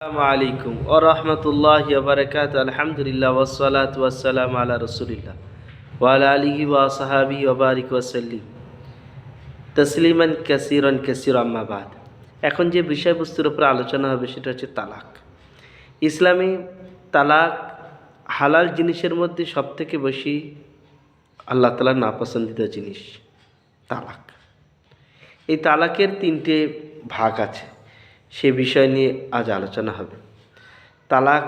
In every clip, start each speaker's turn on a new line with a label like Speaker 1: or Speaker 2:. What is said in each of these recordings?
Speaker 1: আসসালামু আলাইকুম ও রহমতুল্লাহ বারকাত আলহামদুলিল্লাহ ওসলাত ওয়াসালাম আলা রসুলিল্লাহ ওয়ালা আলিহি ওয়া সাহাবি ওবারিক ওয়াসাল্লিম তসলিমান কাসিরন কাসির আম্মাবাদ এখন যে বিষয়বস্তুর উপর আলোচনা হবে সেটা হচ্ছে তালাক। ইসলামে তালাক হালাল জিনিসের মধ্যে সবথেকে বেশি আল্লাহ তালার নাপসন্দিত জিনিস তালাক। এই তালাকের তিনটে ভাগ আছে। সে বিষয় নিয়ে আজ আলোচনা হবে তালাক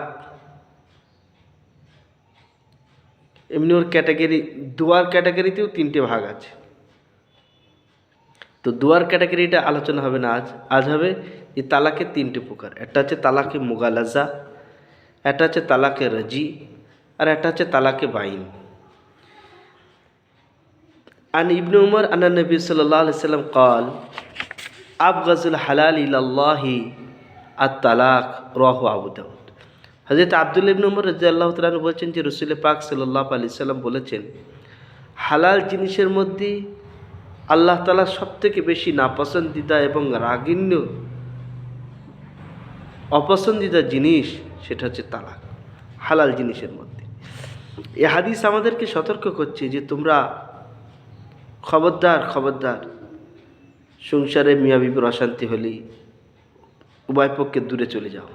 Speaker 1: এমনি ওর ক্যাটাগরি দুয়ার ক্যাটাগরিতেও তিনটে ভাগ আছে তো দুয়ার ক্যাটাগরিটা আলোচনা হবে না আজ আজ হবে যে তালাকের তিনটে প্রকার একটা হচ্ছে তালাকে মুগালাজা একটা হচ্ছে তালাকে রাজি আর একটা হচ্ছে তালাকে বাইন عن ابن عمر أن النبي صلى الله عليه وسلم قال আবগাজুল হালাল ইল্লাহি আত্তালাক রহ আবুদাউদ হজরত আবদুল ইবন উমর রাজি আল্লাহ তালু বলছেন যে, রসুল পাক সাল্লাহ আলি সাল্লাম বলেছেন, হালাল জিনিসের মধ্যে আল্লাহ তালা সব থেকে বেশি নাপসন্দিদা এবং রাগিন্য অপছন্দিদা জিনিস সেটা হচ্ছে তালাক, হালাল জিনিসের মধ্যে। এ হাদিস আমাদেরকে সতর্ক করছে যে, তোমরা খবরদার খবরদার সংসারে মিয়া বিবির অশান্তি হলেই উভয় পক্ষে দূরে চলে যাও।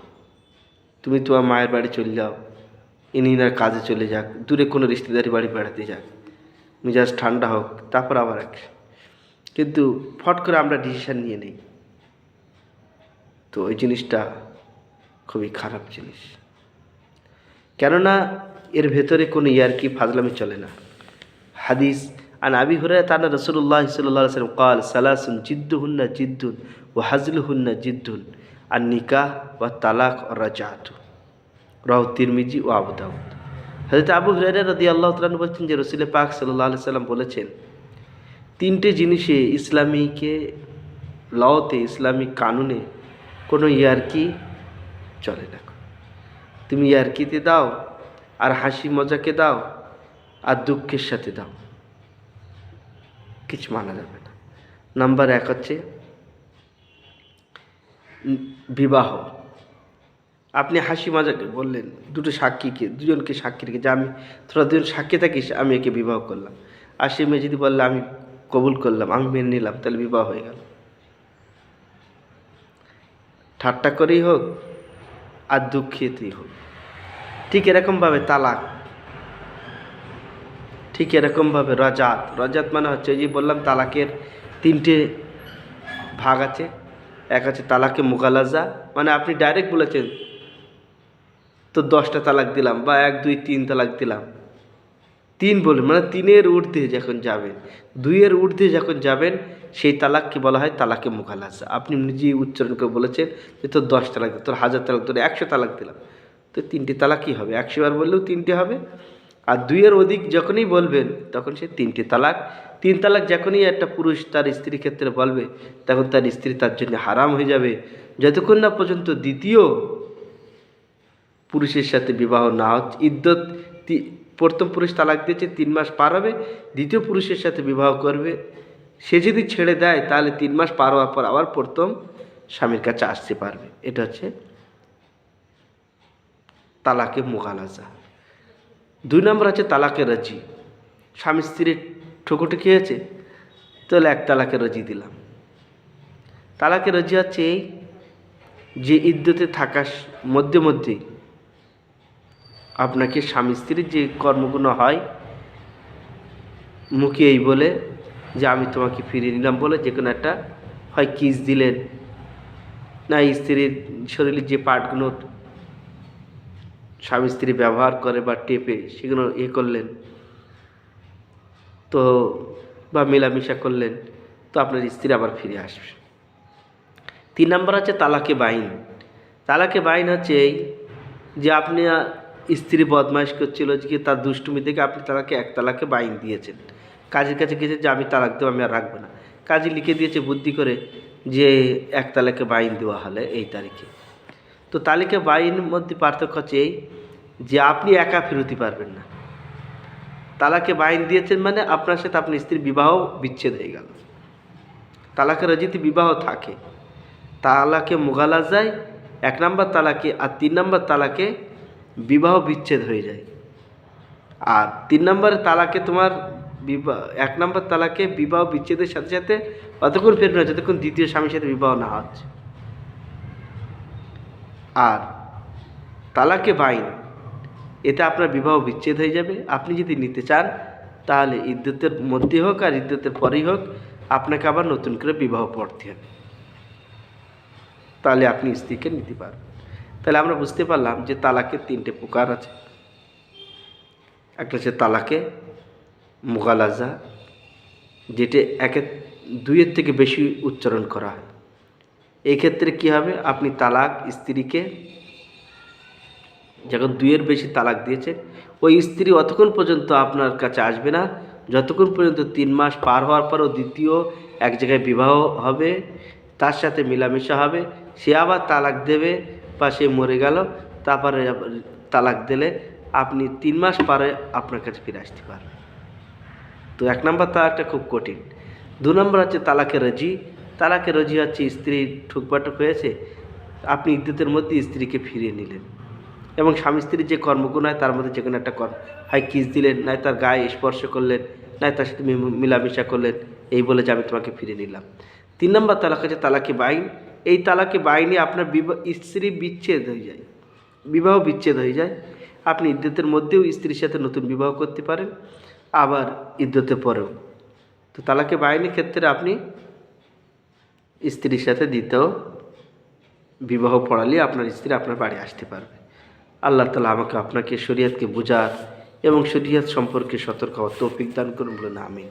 Speaker 1: তুমি তোমার মায়ের বাড়ি চলে যাও, ইনিনার কাজে চলে যাক, দূরে কোনো রিস্তেদারি বাড়ি বেড়াতে যাক। মেজাজ ঠান্ডা হোক, তারপর আবার এক কিন্তু ফট করে আমরা ডিসিশান নিয়ে নেই। তো ওই জিনিসটা খুবই খারাপ জিনিস। কেননা এর ভেতরে কোনো ইয়ারকি, ফাজলামি চলে না। হাদিস عن أبي هريرة أن رسول الله صلى الله عليه وسلم قال ثلاث جدهن جد وحزلهن جد النكاح والطلاق والرجعة রাহ তিরমিজি ও আবু দাউদ হজরত আবু হুরাইরা রদি আল্লাহ তালন বলছেন যে রসুল পাক সাল্লাহ আলি সাল্লাম বলেছেন তিনটে জিনিসে ইসলামীকে লতে ইসলামিক কানুনে কোনো ইয়ারকি চলে না তুমি ইয়ারকিতে দাও আর হাসি মজাকে দাও আর দুঃখের সাথে দাও কিছু মানা যাবে না। নাম্বার এক হচ্ছে বিবাহ। আপনি হাসি মজাকে বললেন, দুটো সাক্ষীকে দুজনকে সাক্ষী রেখে, যে আমি তোরা দুজন সাক্ষী থাকিস, আমি একে বিবাহ করলাম। আর সে মেয়ে যদি বললে আমি কবুল করলাম, আমি মেনে নিলাম, তাহলে বিবাহ হয়ে গেল। ঠাট্টা করেই হোক, আর দুঃখেতেই হোক, ঠিক এরকমভাবে তালাক ঠিক এরকমভাবে রজাত। রজাত মানে হচ্ছে যে বললাম তালাকের তিনটে ভাগ আছে। এক আছে তালাকে মোকালাজা মানে আপনি ডাইরেক্ট বলেছেন, তো দশটা তালাক দিলাম বা এক, দুই, তিন তালাক দিলাম। তিন বলে মানে তিনের ঊর্ধ্বে যখন যাবেন, দুইয়ের ঊর্ধ্বে যখন যাবেন, সেই তালাককে বলা হয় তালাকে মোকালাজা আপনি নিজেই উচ্চারণ করে বলেছেন যে তোর দশ তালাক, তোর হাজার তালাক, তোর একশো তালাক দিলাম। তো তিনটে তালাকই হবে। একশো বার বললেও তিনটে হবে। আর দুইয়ের অধিক যখনই বলবেন, তখন সে তিনটে তালাক। তিন তালাক যখনই একটা পুরুষ তার স্ত্রীর ক্ষেত্রে বলবে, তখন তার স্ত্রী তার জন্য হারাম হয়ে যাবে। যতক্ষণ না পর্যন্ত দ্বিতীয় পুরুষের সাথে বিবাহ না হচ্ছে ইদ্যত প্রথম পুরুষ তালাক দিয়েছে, তিন মাস পার হবে, দ্বিতীয় পুরুষের সাথে বিবাহ করবে। সে যদি ছেড়ে দেয়, তাহলে তিন মাস পার হওয়ার পর আবার প্রথম স্বামীর কাছে আসতে পারবে। এটা হচ্ছে তালাকে মোগালাজা। দুই নম্বর আছে তালাকের রাজি। স্বামী স্ত্রীর ঠোকোটুকি হয়েছে তাহলে এক তালাকের রাজি দিলাম। তালাকের রাজি হচ্ছে এই যে ইদ্যতে থাকার মধ্যে মধ্যে আপনাকে স্বামী স্ত্রীর যে কর্মগুলো হয়, মুখে এই বলে যে আমি তোমাকে ফিরিয়ে নিলাম বলে যে কোনো একটা হয়, কিস দিলেন। না স্ত্রীর শরীরের যে পার্টগুলো স্বামী স্ত্রী ব্যবহার করে বা টেপে সেগুলো এ করলেন, তো বা মেলামেশা করলেন, তো আপনার স্ত্রী আবার ফিরে আসবে। তিন নম্বর আছে তালাকে বাইন। তালাকে বাইন হচ্ছে এই যে আপনি স্ত্রী বদমাইশ করছিল যে তার দুষ্টুমি থেকে আপনি তালাকে এক তালাকে বাইন দিয়েছেন। কাজের কাছে গেছে যে আমি তালাক দেবো, আমি আর রাখব না। কাজে লিখে দিয়েছে বুদ্ধি করে যে এক তালাকে বাইন দেওয়া হলে এই তারিখে। তো তালিকা বাইনের মধ্যে পার্থক্য হচ্ছে এই যে আপনি একা ফেরতি পারবেন না। তালাকে বাইন দিয়েছেন মানে আপনার সাথে আপনার স্ত্রীর বিবাহ বিচ্ছেদ হয়ে গেল। তালাকে রজিতে বিবাহ থাকে। তালাকে মোগালা যায়, এক নম্বর তালাকে আর তিন নম্বর তালাকে বিবাহ বিচ্ছেদ হয়ে যায়। আর তিন নম্বরের তালাকে তোমার বিবাহ এক নম্বর তালাকে বিবাহ বিচ্ছেদের সাথে সাথে অতক্ষণ ফেরবে না, যতক্ষণ দ্বিতীয় স্বামীর সাথে বিবাহ না হচ্ছে। আর তালাকে বাইন এতে আপনার বিবাহ বিচ্ছেদ হয়ে যাবে। আপনি যদি নিতে চান, তাহলে ইদ্যুতের মধ্যে হোক আর ইদ্যুতের পরেই হোক, আপনাকে আবার নতুন করে বিবাহ পড়তে হবে। তাহলে আপনি স্ত্রীকে নিতে পারবেন। তাহলে আমরা বুঝতে পারলাম যে তালাকের তিনটে প্রকার আছে। একটা হচ্ছে তালাকে মোগালাজা, যেটি একে দুইয়ের থেকে বেশি উচ্চারণ করা হয়। এই ক্ষেত্রে কী হবে? আপনি তালাক স্ত্রীকে যখন দুইয়ের বেশি তালাক দিয়েছে, ওই স্ত্রী অতক্ষণ পর্যন্ত আপনার কাছে আসবে না। যতক্ষণ পর্যন্ত তিন মাস পার হওয়ার পরও দ্বিতীয় এক জায়গায় বিবাহ হবে, তার সাথে মেলামেশা হবে, সে আবার তালাক দেবে বা সে মরে গেল, তারপরে তালাক দিলে আপনি তিন মাস পরে আপনার কাছে ফিরে আসতে পারবেন। তো এক নম্বর তালাকটা খুব কঠিন। দু নম্বর হচ্ছে তালাকে রাজি। তালাকে রাজি হচ্ছে স্ত্রী ঠুকপাটুক হয়েছে, আপনি ইদ্যুতের মধ্যে স্ত্রীকে ফিরিয়ে নিলেন। এবং স্বামী স্ত্রীর যে কর্মগুণ হয়, তার মধ্যে যে কোনো একটা কর্ম। হয় কিস দিলেন নয় তার গায়ে স্পর্শ করলেন নয় তার সাথে মিলামিশা করলেন, এই বলে যে আমি তোমাকে ফিরে নিলাম। তিন নম্বর তালাক হচ্ছে তালাকে বাইন। এই তালাকে বাইনে আপনার বিবাহ, স্ত্রী বিচ্ছেদ হয়ে যায়। বিবাহ বিচ্ছেদ হয়ে যায়। আপনি ইদ্যতের মধ্যেও স্ত্রীর সাথে নতুন বিবাহ করতে পারেন, আবার ইদ্যতের পরেও। তো তালাকে বাইনের ক্ষেত্রে আপনি স্ত্রীর সাথে দ্বিতীয় বিবাহ পড়ালে আপনার স্ত্রী আপনার বাড়ি আসতে পারবে। আল্লাহ তালা আমাকে আপনাকে শরীয়তকে বোঝার এবং শরীয়ত সম্পর্কে সতর্ক হওয়ার তৌফিক দান করুন বলে না আমি